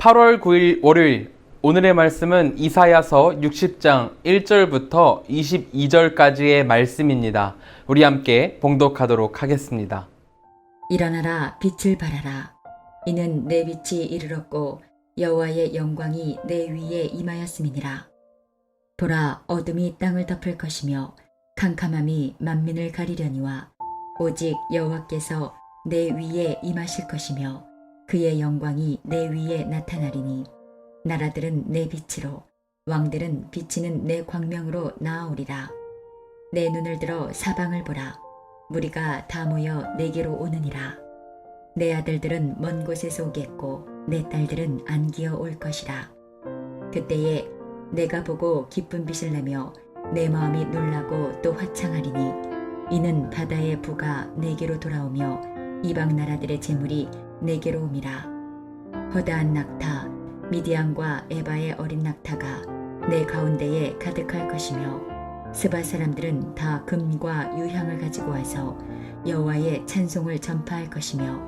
8월 9일 월요일 오늘의 말씀은 이사야서 60장 1절부터 22절까지의 말씀입니다. 우리 함께 봉독하도록 하겠습니다. 일어나라 빛을 발하라 이는 내 빛이 이르렀고 여호와의 영광이 내 위에 임하였음이니라 보라 어둠이 땅을 덮을 것이며 캄캄함이 만민을 가리려니와 오직 여호와께서 내 위에 임하실 것이며 그의 영광이 내 위에 나타나리니 나라들은 내 빛으로 왕들은 비치는 내 광명으로 나아오리라 내 눈을 들어 사방을 보라 무리가 다 모여 내게로 오느니라. 내 아들들은 먼 곳에서 오겠고 내 딸들은 안기어 올 것이라. 그때에 내가 보고 기쁜 빛을 내며 내 마음이 놀라고 또 화창하리니 이는 바다의 부가 내게로 돌아오며 이방 나라들의 재물이 내게로 옴이라. 허다한 낙타 미디안과 에바의 어린 낙타가 내 가운데에 가득할 것이며 스바 사람들은 다 금과 유향을 가지고 와서 여호와의 찬송을 전파할 것이며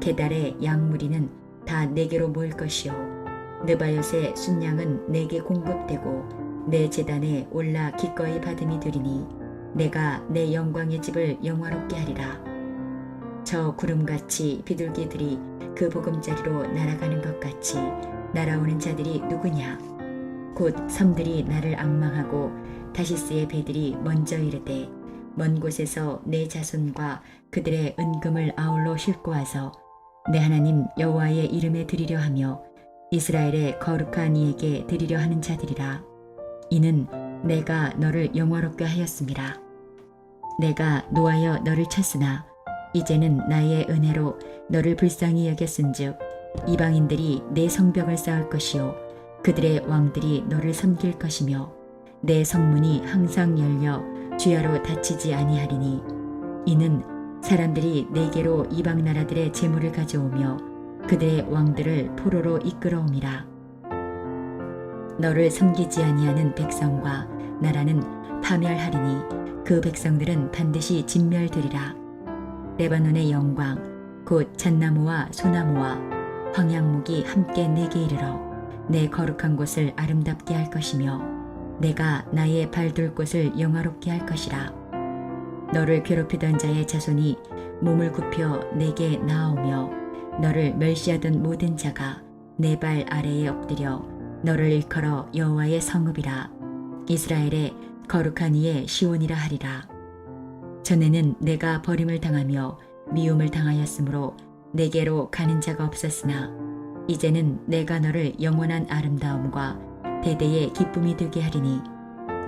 게달의 양무리는 다 내게로 모일 것이요 느바요의 순양은 내게 공급되고 내 재단에 올라 기꺼이 받음이 되리니 내가 내 영광의 집을 영화롭게 하리라 저 구름같이 비둘기들이 그 보금자리로 날아가는 것 같이 날아오는 자들이 누구냐? 곧 섬들이 나를 악망하고 다시스의 배들이 먼저 이르되 먼 곳에서 내 자손과 그들의 은금을 아울러 싣고 와서 내 하나님 여호와의 이름에 드리려 하며 이스라엘의 거룩한 이에게 드리려 하는 자들이라. 이는 내가 너를 영화롭게 하였음이라 내가 노하여 너를 쳤으나 이제는 나의 은혜로 너를 불쌍히 여겼은즉 이방인들이 내 성벽을 쌓을 것이요 그들의 왕들이 너를 섬길 것이며 내 성문이 항상 열려 주야로 닫히지 아니하리니 이는 사람들이 내게로 이방 나라들의 재물을 가져오며 그들의 왕들을 포로로 이끌어옴이라 너를 섬기지 아니하는 백성과 나라는 파멸하리니 그 백성들은 반드시 진멸되리라 레바논의 영광 곧 잣나무와 소나무와 황양목이 함께 내게 이르러 내 거룩한 곳을 아름답게 할 것이며 내가 나의 발둘 곳을 영화롭게 할 것이라. 너를 괴롭히던 자의 자손이 몸을 굽혀 내게 나아오며 너를 멸시하던 모든 자가 내 발 아래에 엎드려 너를 일컬어 여호와의 성읍이라 이스라엘의 거룩한 이의 시온이라 하리라. 전에는 내가 버림을 당하며 미움을 당하였으므로 내게로 가는 자가 없었으나 이제는 내가 너를 영원한 아름다움과 대대의 기쁨이 되게 하리니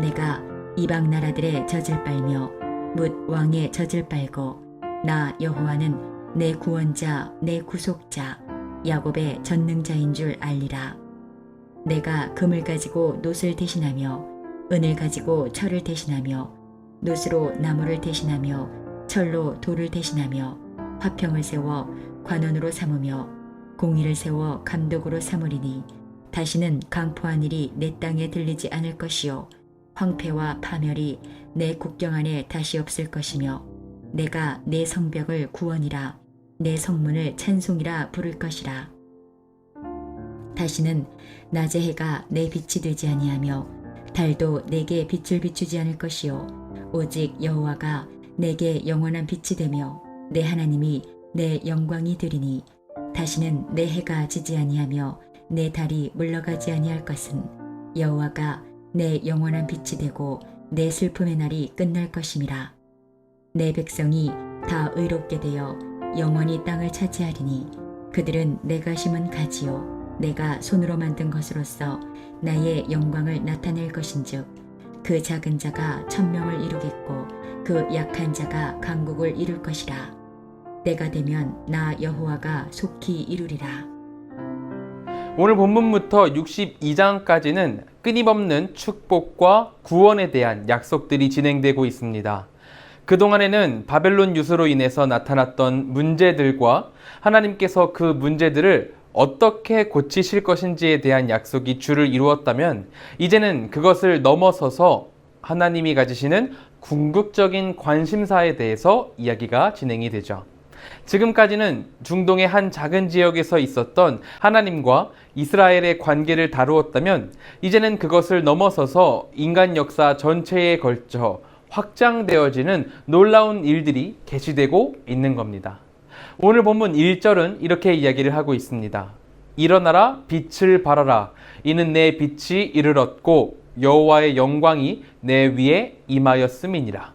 내가 이방 나라들의 젖을 빨며 묻 왕의 젖을 빨고 나 여호와는 내 구원자 내 구속자 야곱의 전능자인 줄 알리라. 내가 금을 가지고 놋을 대신하며 은을 가지고 철을 대신하며 놋으로 나무를 대신하며 철로 돌을 대신하며 화평을 세워 관원으로 삼으며 공의를 세워 감독으로 삼으리니 다시는 강포한 일이 내 땅에 들리지 않을 것이요. 황폐와 파멸이 내 국경 안에 다시 없을 것이며 내가 내 성벽을 구원이라 내 성문을 찬송이라 부를 것이라. 다시는 낮의 해가 내 빛이 되지 아니하며 달도 내게 빛을 비추지 않을 것이요 오직 여호와가 내게 영원한 빛이 되며 내 하나님이 내 영광이 되리니 다시는 내 해가 지지 아니하며 내 달이 물러가지 아니할 것은 여호와가 내 영원한 빛이 되고 내 슬픔의 날이 끝날 것임이라. 내 백성이 다 의롭게 되어 영원히 땅을 차지하리니 그들은 내가 심은 가지요 내가 손으로 만든 것으로서 나의 영광을 나타낼 것인즉 그 작은 자가 천명을 이루겠고 그 약한 자가 강국을 이룰 것이라 때가 되면 나 여호와가 속히 이루리라. 오늘 본문부터 62장까지는 끊임없는 축복과 구원에 대한 약속들이 진행되고 있습니다. 그동안에는 바벨론 유수로 인해서 나타났던 문제들과 하나님께서 그 문제들을 어떻게 고치실 것인지에 대한 약속이 주를 이루었다면 이제는 그것을 넘어서서 하나님이 가지시는 궁극적인 관심사에 대해서 이야기가 진행이 되죠. 지금까지는 중동의 한 작은 지역에서 있었던 하나님과 이스라엘의 관계를 다루었다면 이제는 그것을 넘어서서 인간 역사 전체에 걸쳐 확장되어지는 놀라운 일들이 계시되고 있는 겁니다. 오늘 본문 1절은 이렇게 이야기를 하고 있습니다. 일어나라 빛을 발하라 이는 내 빛이 이르렀고 여호와의 영광이 내 위에 임하였음이니라.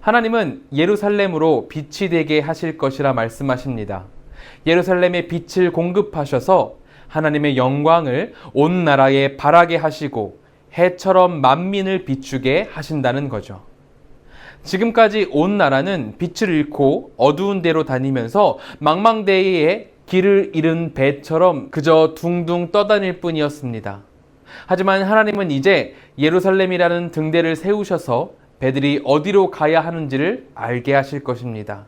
하나님은 예루살렘으로 빛이 되게 하실 것이라 말씀하십니다. 예루살렘에 빛을 공급하셔서 하나님의 영광을 온 나라에 발하게 하시고 해처럼 만민을 비추게 하신다는 거죠. 지금까지 온 나라는 빛을 잃고 어두운 데로 다니면서 망망대해에 길을 잃은 배처럼 그저 둥둥 떠다닐 뿐이었습니다. 하지만 하나님은 이제 예루살렘이라는 등대를 세우셔서 배들이 어디로 가야 하는지를 알게 하실 것입니다.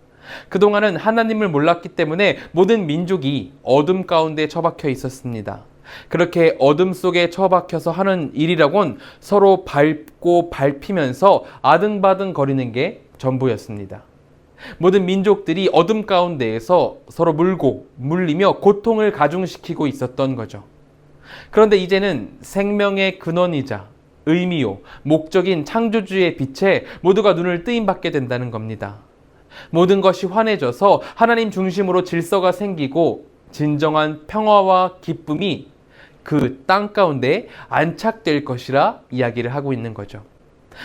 그동안은 하나님을 몰랐기 때문에 모든 민족이 어둠 가운데 처박혀 있었습니다. 그렇게 어둠 속에 처박혀서 하는 일이라곤 서로 밟고 밟히면서 아등바등 거리는 게 전부였습니다. 모든 민족들이 어둠 가운데에서 서로 물고 물리며 고통을 가중시키고 있었던 거죠. 그런데 이제는 생명의 근원이자 의미요, 목적인 창조주의 빛에 모두가 눈을 뜨임받게 된다는 겁니다. 모든 것이 환해져서 하나님 중심으로 질서가 생기고 진정한 평화와 기쁨이 그 땅 가운데 안착될 것이라 이야기를 하고 있는 거죠.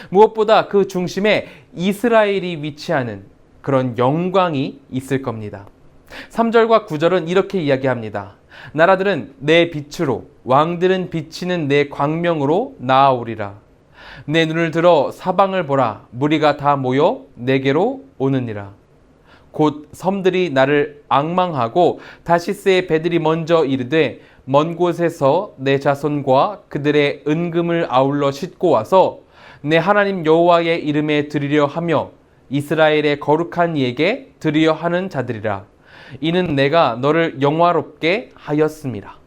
무엇보다 그 중심에 이스라엘이 위치하는 그런 영광이 있을 겁니다. 3절과 9절은 이렇게 이야기합니다. 나라들은 내 빛으로, 왕들은 비치는 내 광명으로 나아오리라. 내 눈을 들어 사방을 보라. 무리가 다 모여 내게로 오느니라. 곧 섬들이 나를 악망하고 다시스의 배들이 먼저 이르되 먼 곳에서 내 자손과 그들의 은금을 아울러 싣고 와서 내 하나님 여호와의 이름에 드리려 하며 이스라엘의 거룩한 이에게 드리려 하는 자들이라. 이는 내가 너를 영화롭게 하였습니다.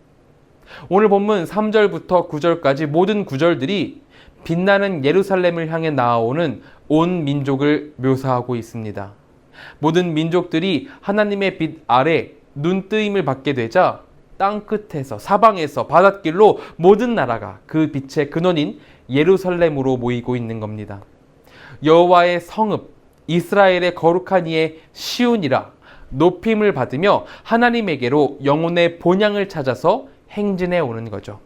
오늘 본문 3절부터 9절까지 모든 구절들이 빛나는 예루살렘을 향해 나아오는 온 민족을 묘사하고 있습니다. 모든 민족들이 하나님의 빛 아래 눈뜨임을 받게 되자 땅 끝에서 사방에서 바닷길로 모든 나라가 그 빛의 근원인 예루살렘으로 모이고 있는 겁니다. 여호와의 성읍 이스라엘의 거룩한 이의 시온이라 높임을 받으며 하나님에게로 영혼의 본향을 찾아서 행진해 오는 거죠.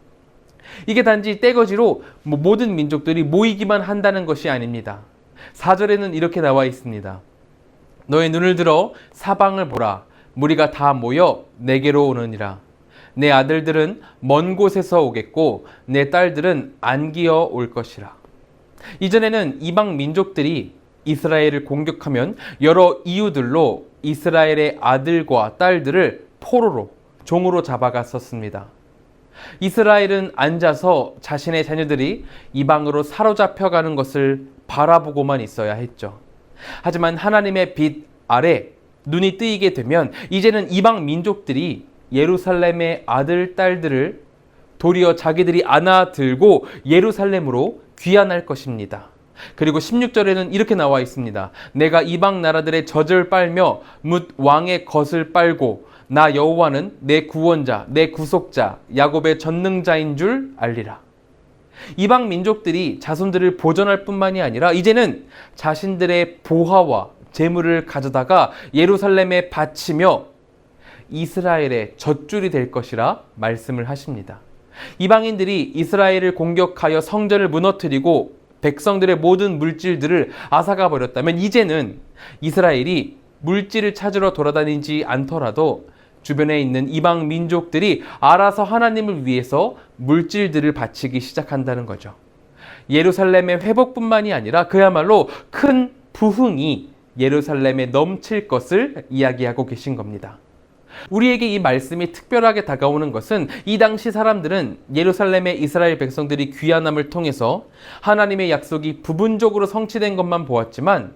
이게 단지 떼거지로 뭐 모든 민족들이 모이기만 한다는 것이 아닙니다. 4절에는 이렇게 나와 있습니다. 너의 눈을 들어 사방을 보라. 무리가 다 모여 내게로 오느니라. 내 아들들은 먼 곳에서 오겠고 내 딸들은 안기어 올 것이라. 이전에는 이방 민족들이 이스라엘을 공격하면 여러 이유들로 이스라엘의 아들과 딸들을 포로로 종으로 잡아갔었습니다. 이스라엘은 앉아서 자신의 자녀들이 이방으로 사로잡혀 가는 것을 바라보고만 있어야 했죠. 하지만 하나님의 빛 아래 눈이 뜨이게 되면 이제는 이방 민족들이 예루살렘의 아들, 딸들을 도리어 자기들이 안아 들고 예루살렘으로 귀환할 것입니다. 그리고 16절에는 이렇게 나와 있습니다. 내가 이방 나라들의 젖을 빨며 뭇 왕의 것을 빨고 나 여호와는 내 구원자, 내 구속자, 야곱의 전능자인 줄 알리라. 이방 민족들이 자손들을 보존할 뿐만이 아니라 이제는 자신들의 보화와 재물을 가져다가 예루살렘에 바치며 이스라엘의 젖줄이 될 것이라 말씀을 하십니다. 이방인들이 이스라엘을 공격하여 성전을 무너뜨리고 백성들의 모든 물질들을 앗아가 버렸다면 이제는 이스라엘이 물질을 찾으러 돌아다니지 않더라도 주변에 있는 이방 민족들이 알아서 하나님을 위해서 물질들을 바치기 시작한다는 거죠. 예루살렘의 회복뿐만이 아니라 그야말로 큰 부흥이 예루살렘에 넘칠 것을 이야기하고 계신 겁니다. 우리에게 이 말씀이 특별하게 다가오는 것은 이 당시 사람들은 예루살렘의 이스라엘 백성들이 귀환함을 통해서 하나님의 약속이 부분적으로 성취된 것만 보았지만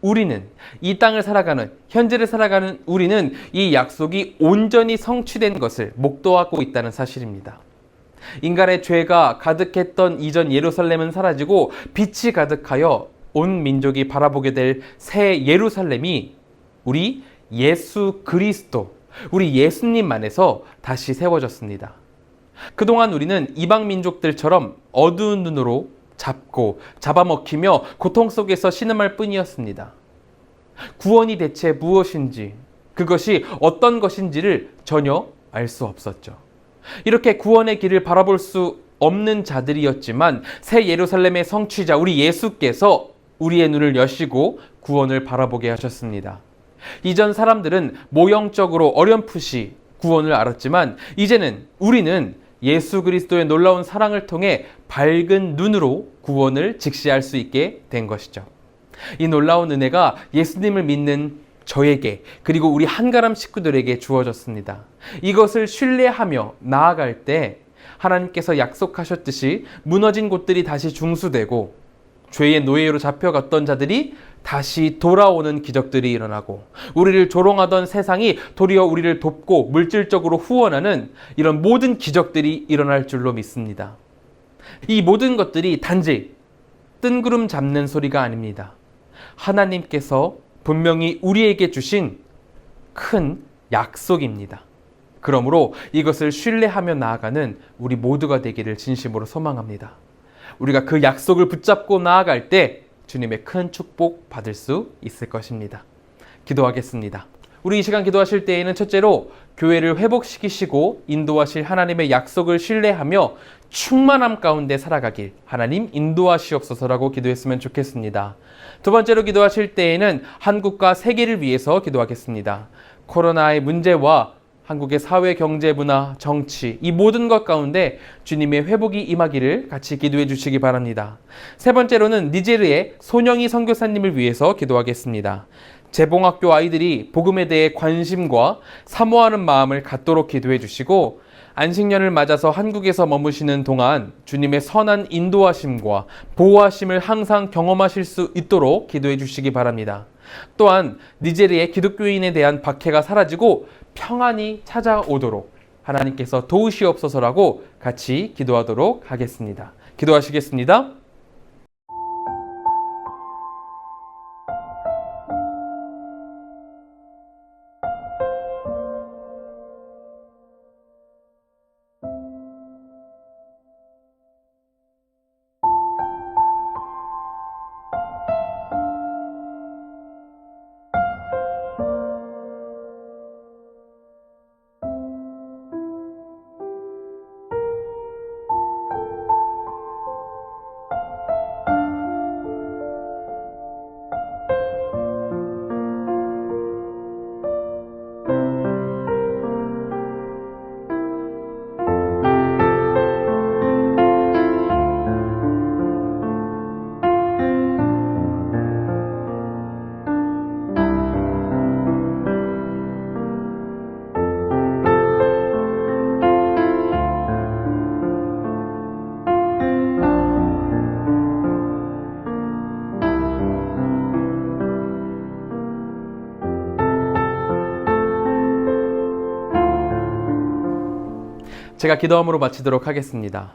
우리는 이 땅을 살아가는 현재를 살아가는 우리는 이 약속이 온전히 성취된 것을 목도하고 있다는 사실입니다. 인간의 죄가 가득했던 이전 예루살렘은 사라지고 빛이 가득하여 온 민족이 바라보게 될 새 예루살렘이 우리 예수 그리스도, 우리 예수님 안에서 다시 세워졌습니다. 그동안 우리는 이방 민족들처럼 어두운 눈으로 잡고 잡아먹히며 고통 속에서 신음할 뿐이었습니다. 구원이 대체 무엇인지, 그것이 어떤 것인지를 전혀 알 수 없었죠. 이렇게 구원의 길을 바라볼 수 없는 자들이었지만 새 예루살렘의 성취자 우리 예수께서 우리의 눈을 여시고 구원을 바라보게 하셨습니다. 이전 사람들은 모형적으로 어렴풋이 구원을 알았지만 이제는 우리는 예수 그리스도의 놀라운 사랑을 통해 밝은 눈으로 구원을 직시할 수 있게 된 것이죠. 이 놀라운 은혜가 예수님을 믿는 저에게 그리고 우리 한가람 식구들에게 주어졌습니다. 이것을 신뢰하며 나아갈 때 하나님께서 약속하셨듯이 무너진 곳들이 다시 중수되고 죄의 노예로 잡혀갔던 자들이 다시 돌아오는 기적들이 일어나고 우리를 조롱하던 세상이 도리어 우리를 돕고 물질적으로 후원하는 이런 모든 기적들이 일어날 줄로 믿습니다. 이 모든 것들이 단지 뜬구름 잡는 소리가 아닙니다. 하나님께서 분명히 우리에게 주신 큰 약속입니다. 그러므로 이것을 신뢰하며 나아가는 우리 모두가 되기를 진심으로 소망합니다. 우리가 그 약속을 붙잡고 나아갈 때 주님의 큰 축복 받을 수 있을 것입니다. 기도하겠습니다. 우리 이 시간 기도하실 때에는 첫째로 교회를 회복시키시고 인도하실 하나님의 약속을 신뢰하며 충만함 가운데 살아가길 하나님 인도하시옵소서라고 기도했으면 좋겠습니다. 두 번째로 기도하실 때에는 한국과 세계를 위해서 기도하겠습니다. 코로나의 문제와 한국의 사회, 경제, 문화, 정치 이 모든 것 가운데 주님의 회복이 임하기를 같이 기도해 주시기 바랍니다. 세 번째로는 니제르의 손영희 선교사님을 위해서 기도하겠습니다. 재봉학교 아이들이 복음에 대해 관심과 사모하는 마음을 갖도록 기도해 주시고 안식년을 맞아서 한국에서 머무시는 동안 주님의 선한 인도하심과 보호하심을 항상 경험하실 수 있도록 기도해 주시기 바랍니다. 또한 니제르의 기독교인에 대한 박해가 사라지고 평안이 찾아오도록 하나님께서 도우시옵소서라고 같이 기도하도록 하겠습니다. 기도하시겠습니다. 제가 기도함으로 마치도록 하겠습니다.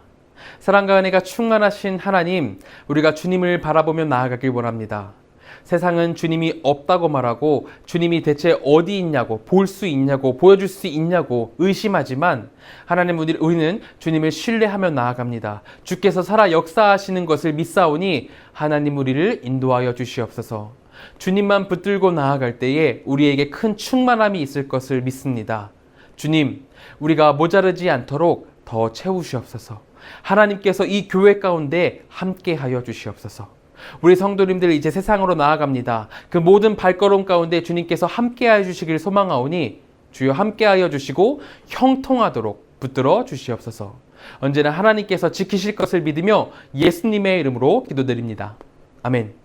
사랑과 은혜가 충만하신 하나님, 우리가 주님을 바라보며 나아가길 원합니다. 세상은 주님이 없다고 말하고 주님이 대체 어디 있냐고 볼 수 있냐고 보여줄 수 있냐고 의심하지만 하나님 우리- 우리는 주님을 신뢰하며 나아갑니다. 주께서 살아 역사하시는 것을 믿사오니 하나님 우리를 인도하여 주시옵소서. 주님만 붙들고 나아갈 때에 우리에게 큰 충만함이 있을 것을 믿습니다. 주님, 우리가 모자르지 않도록 더 채우시옵소서. 하나님께서 이 교회 가운데 함께 하여 주시옵소서. 우리 성도님들 이제 세상으로 나아갑니다. 그 모든 발걸음 가운데 주님께서 함께 하여 주시길 소망하오니 주여 함께 하여 주시고 형통하도록 붙들어 주시옵소서. 언제나 하나님께서 지키실 것을 믿으며 예수님의 이름으로 기도드립니다. 아멘.